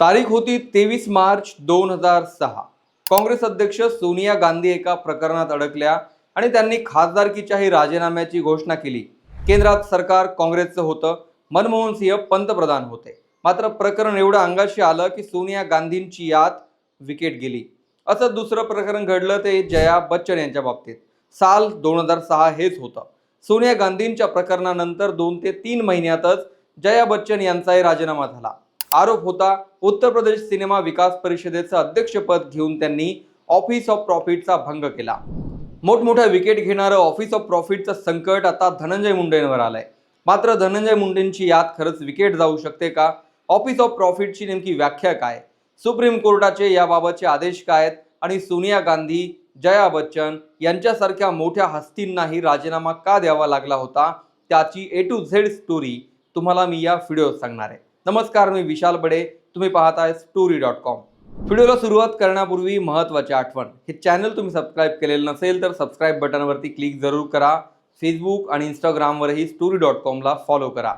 तारीख होती तेवीस मार्च दोन हजार सहा. काँग्रेस अध्यक्ष सोनिया गांधी एका प्रकरणात अडकल्या आणि त्यांनी खासदारकीच्याही राजीनाम्याची घोषणा केली. केंद्रात सरकार काँग्रेसचं होतं. मनमोहन सिंह पंतप्रधान होते. मात्र प्रकरण एवढं अंगाशी आलं की सोनिया गांधींची यात विकेट गेली. असं दुसरं प्रकरण घडलं ते जया बच्चन यांच्या बाबतीत. साल दोन हजार सहा हेच होतं. सोनिया गांधींच्या प्रकरणानंतर दोन ते तीन महिन्यातच जया बच्चन यांचाही राजीनामा झाला. आरोप होता उत्तर प्रदेश सिनेमा विकास परिषदेचं अध्यक्षपद घेऊन त्यांनी ऑफिस ऑफ प्रॉफिटचा भंग केला. मोठमोठ्या विकेट घेणारं ऑफिस ऑफ प्रॉफिटचं संकट आता धनंजय मुंडेंवर आलंय. मात्र धनंजय मुंडेंची यात खरंच विकेट जाऊ शकते का? ऑफिस ऑफ प्रॉफिटची नेमकी व्याख्या काय? सुप्रीम कोर्टाचे याबाबतचे आदेश काय आहेत? आणि सोनिया गांधी जया बच्चन यांच्यासारख्या मोठ्या हस्तींनाही राजीनामा का द्यावा लागला होता? त्याची ए टू झेड स्टोरी तुम्हाला मी या व्हिडिओत सांगणार आहे. नमस्कार मी विशाल बडे. तुम्ही पाहत आहे स्टोरी डॉट कॉम व्हिडिओला सुरुवात करण्यापूर्वी महत्त्वाची आठवण. हे चॅनल तुम्ही सबस्क्राईब केलेलं नसेल तर सबस्क्राईब बटनवरती क्लिक जरूर करा. फेसबुक आणि इंस्टाग्रामवरही स्टोरी डॉट कॉमला फॉलो करा.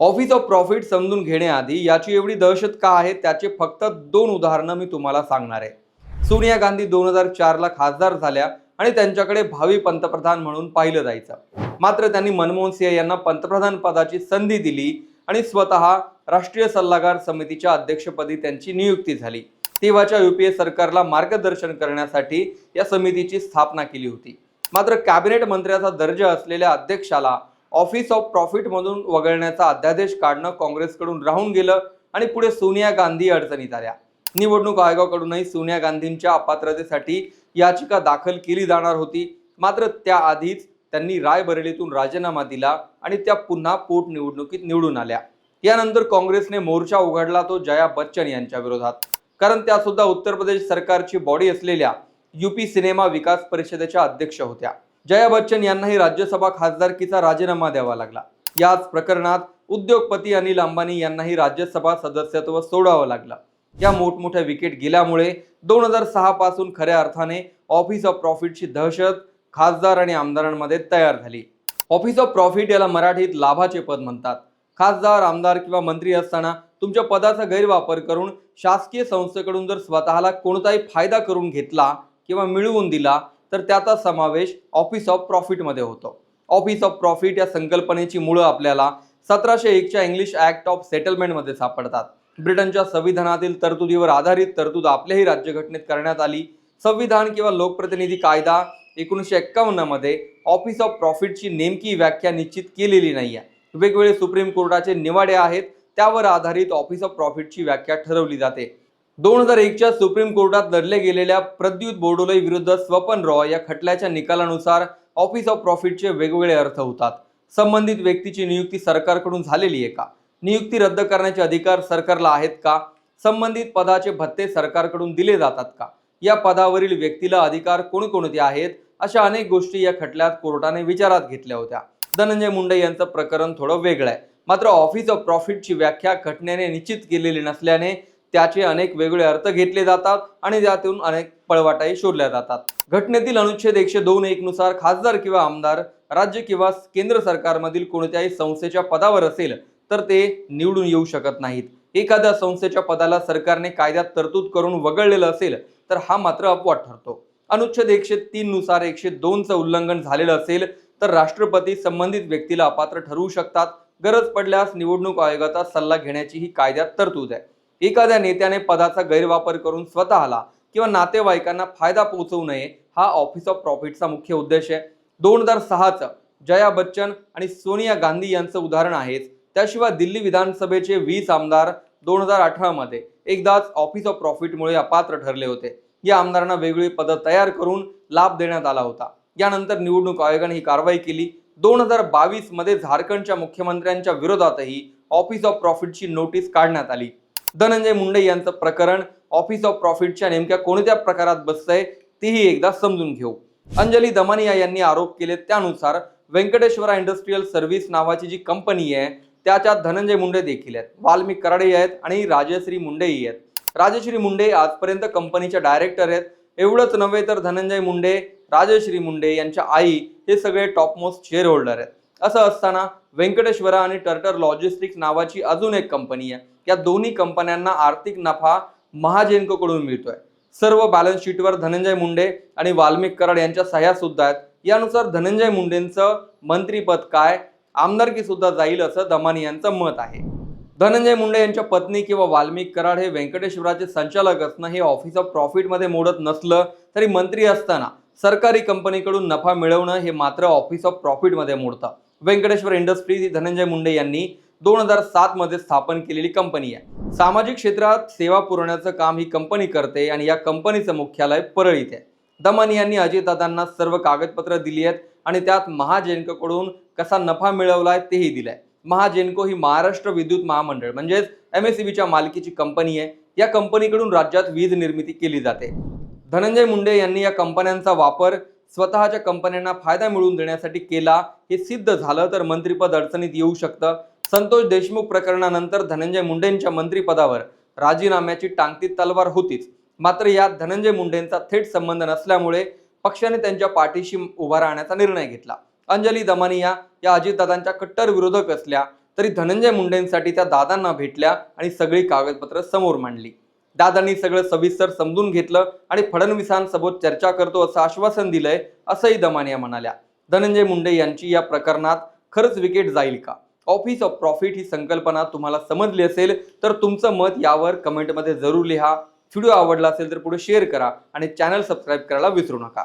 ऑफिस ऑफ प्रॉफिट समजून घेण्याआधी याची एवढी दहशत का आहे त्याचे फक्त दोन उदाहरणं मी तुम्हाला सांगणार आहे. सोनिया गांधी दोन हजार चारला खासदार झाल्या आणि त्यांच्याकडे भावी पंतप्रधान म्हणून पाहिलं जायचं. मात्र त्यांनी मनमोहन सिंह यांना पंतप्रधान पदाची संधी दिली आणि स्वतः राष्ट्रीय सल्लागार समितीच्या अध्यक्षपदी त्यांची नियुक्ती झाली. तेव्हाच्या युपीए सरकारला मार्गदर्शन करण्यासाठी या समितीची स्थापना केली होती. मात्र कॅबिनेट मंत्र्याचा दर्जा असलेल्या अध्यक्षाला ऑफिस ऑफ प्रॉफिटमधून वगळण्याचा अध्यादेश काढणं काँग्रेसकडून राहून गेलं आणि पुढे सोनिया गांधी अडचणीत आल्या. निवडणूक आयोगाकडूनही सोनिया गांधींच्या अपात्रतेसाठी याचिका दाखल केली जाणार होती. मात्र त्याआधीच त्यांनी रायबरेलीतून राजीनामा दिला आणि त्या पुन्हा पोटनिवडणुकीत निवडून आल्या. यानंतर काँग्रेसने मोर्चा उघडला तो जया बच्चन यांच्या विरोधात. कारण त्या सुद्धा उत्तर प्रदेश सरकारची बॉडी असलेल्या युपी सिनेमा विकास परिषदेच्या अध्यक्ष होत्या. जया बच्चन यांनाही राज्यसभा खासदारकीचा राजीनामा द्यावा लागला. याच प्रकरणात उद्योगपती अनिल अंबानी यांनाही राज्यसभा सदस्यत्व सोडावं लागलं. या मोठमोठ्या विकेट गेल्यामुळे दोन हजार सहा पासून खऱ्या अर्थाने ऑफिस ऑफ प्रॉफिटची दहशत खासदार आणि आमदारांमध्ये तयार झाली. ऑफिस ऑफ प्रॉफिट याला मराठीत लाभाचे पद म्हणतात. खासदार आमदार किंवा मंत्री असताना तुमच्या पदाचा गैरवापर करून शासकीय संस्थेकडून जर स्वतःला कोणताही फायदा करून घेतला किंवा मिळवून दिला तर त्याचा समावेश ऑफिस ऑफ प्रॉफिटमध्ये होतो. ऑफिस ऑफ प्रॉफिट या संकल्पनेची मुळं आपल्याला सतराशे एकच्या इंग्लिश ॲक्ट ऑफ सेटलमेंटमध्ये सापडतात. ब्रिटनच्या संविधानातील तरतुदीवर आधारित तरतूद आपल्याही राज्यघटनेत करण्यात आली. संविधान किंवा लोकप्रतिनिधी कायदा एकोणीसशे एक्कावन्नमध्ये ऑफिस ऑफ प्रॉफिटची नेमकी व्याख्या निश्चित केलेली नाही आहे वेगवेगळे सुप्रीम कोर्टाचे निवाडे आहेत त्यावर आधारित ऑफिस ऑफ प्रॉफिटची व्याख्या ठरवली जाते. दोन हजार एकच्या सुप्रीम कोर्टात लढले गेलेल्या प्रद्युत बोडोले विरुद्ध स्वपन रॉय या खटल्याच्या निकालानुसार ऑफिस ऑफ प्रॉफिटचे वेगवेगळे अर्थ होतात. संबंधित व्यक्तीची नियुक्ती सरकारकडून झालेली आहे का? नियुक्ती रद्द करण्याचे अधिकार सरकारला आहेत का? संबंधित पदाचे भत्ते सरकारकडून दिले जातात का? या पदावरील व्यक्तीला अधिकार कोणकोणते आहेत? अशा अनेक गोष्टी या खटल्यात कोर्टाने विचारात घेतल्या होत्या. धनंजय मुंडे यांचं प्रकरण थोडं वेगळं आहे. मात्र ऑफिस ऑफ प्रॉफिटची व्याख्या घटनेने निश्चित केलेली नसल्याने त्याचे अनेक वेगळे अर्थ घेतले जातात आणि त्यातून अनेक पळवाटाही शोधल्या जातात. घटनेतील अनुच्छेद एकशे दोन एक नुसार खासदार किंवा आमदार राज्य किंवा केंद्र सरकारमधील कोणत्याही संस्थेच्या पदावर असेल तर ते निवडून येऊ शकत नाहीत. एखाद्या संस्थेच्या पदाला सरकारने कायद्यात तरतूद करून वगळलेलं असेल तर हा मात्र अपवाद ठरतो. अनुच्छेद एकशे तीन नुसार एकशे दोनचं उल्लंघन झालेलं असेल तर राष्ट्रपती संबंधित व्यक्तीला अपात्र ठरवू शकतात. गरज पडल्यास निवडणूक आयोगाचा सल्ला घेण्याची ही कायद्यात तरतूद आहे. एखाद्या नेत्याने पदाचा गैरवापर करून स्वतःला किंवा नातेवाईकांना फायदा पोहोचवू नये हा ऑफिस ऑफ प्रॉफिटचा मुख्य उद्देश आहे. दोन हजार सहाचं जया बच्चन आणि सोनिया गांधी यांचं उदाहरण आहेच. त्याशिवाय दिल्ली विधानसभेचे वीस आमदार दोन हजार अठरामध्ये एकदाच ऑफिस ऑफ प्रॉफिटमुळे अपात्र ठरले होते. या आमदारांना वेगवेगळी पदं तयार करून लाभ देण्यात आला होता. यानंतर निवडणूक आयोगाने ही कारवाई केली. दोन हजार बावीसमध्ये झारखंडच्या मुख्यमंत्र्यांच्या विरोधातही ऑफिस ऑफ प्रॉफिटची नोटीस काढण्यात आली. धनंजय मुंडे यांचं प्रकरण ऑफिस ऑफ प्रॉफिटच्या नेमक्या कोणत्या प्रकारात बसतंय तेही एकदा समजून घेऊ. अंजली दमानिया यांनी आरोप केले त्यानुसार व्यंकटेश्वरा इंडस्ट्रीयल सर्व्हिस नावाची जी कंपनी आहे त्याच्यात धनंजय मुंडे देखील आहेत. वाल्मिक कराडे आहेत आणि राजश्री मुंडेही आहेत. राजश्री मुंडे आजपर्यंत कंपनीच्या डायरेक्टर आहेत. एवढंच नव्हे तर धनंजय मुंडे राजश्री मुंडे यांच्या आई हे सगळे टॉपमोस्ट शेअर होल्डर आहेत. असं असताना व्यंकटेश्वरा आणि टर्टर लॉजिस्टिक्स नावाची अजून एक कंपनी आहे. या दोन्ही कंपन्यांना आर्थिक नफा महाजेनकोकडून मिळतोय. सर्व बॅलन्स शीटवर धनंजय मुंडे आणि वाल्मिक कराड यांच्या सह्या सुद्धा आहेत. यानुसार धनंजय मुंडेंचं मंत्रीपद काय? आमदारकी सुद्धा जाईल असं दमानी यांचं मत आहे. धनंजय मुंडे यांच्या पत्नी किंवा वाल्मिक कराड हे व्यंकटेश्वराचे संचालक असणं हे ऑफिस ऑफ प्रॉफिटमध्ये मोडत नसलं तरी मंत्री असताना सरकारी कंपनीकडून नफा मिळवणं हे मात्र ऑफिस ऑफ प्रॉफिटमध्ये मोडतं. व्यंकटेश्वर इंडस्ट्रीज ही धनंजय मुंडे यांनी दोन हजार सात मध्ये स्थापन केलेली कंपनी आहे. सामाजिक क्षेत्रात सेवा पुरवण्याचं काम ही कंपनी करते आणि या कंपनीचं मुख्यालय परळीत आहे. दमानी यांनी अजितदादांना सर्व कागदपत्र दिली आहेत आणि त्यात महाजेनकोकडून कसा नफा मिळवलाय तेही दिलंय. महाजेनको ही महाराष्ट्र विद्युत महामंडळ म्हणजेच एम एस च्या मालकीची कंपनी आहे. या कंपनीकडून राज्यात वीज निर्मिती केली जाते. धनंजय मुंडे यांनी या कंपन्यांचा वापर स्वतःच्या कंपन्यांना फायदा मिळवून देण्यासाठी केला हे सिद्ध झालं तर मंत्रिपद अडचणीत येऊ शकतं. संतोष देशमुख प्रकरणानंतर धनंजय मुंडेंच्या मंत्रिपदावर राजीनाम्याची टांगती तलवार होतीच. मात्र यात धनंजय मुंडेंचा थेट संबंध नसल्यामुळे पक्षाने त्यांच्या पाठीशी उभा राहण्याचा निर्णय घेतला. अंजली दमानिया या अजितदादांच्या कट्टर विरोधक असल्या तरी धनंजय मुंडेंसाठी त्या दादांना भेटल्या आणि सगळी कागदपत्र समोर मांडली. दादांनी सगळं सविस्तर समजून घेतलं आणि फडणवीसांसोबत चर्चा करतो असं आश्वासन दिलंय असंही दमानिया म्हणाल्या. धनंजय मुंडे यांची या प्रकरणात खरंच विकेट जाईल का? ऑफिस ऑफ प्रॉफिट ही संकल्पना तुम्हाला समजली असेल तर तुमचं मत यावर कमेंटमध्ये जरूर लिहा. व्हिडिओ आवडला असेल तर पुढे शेअर करा आणि चॅनल सबस्क्राईब करायला विसरू नका.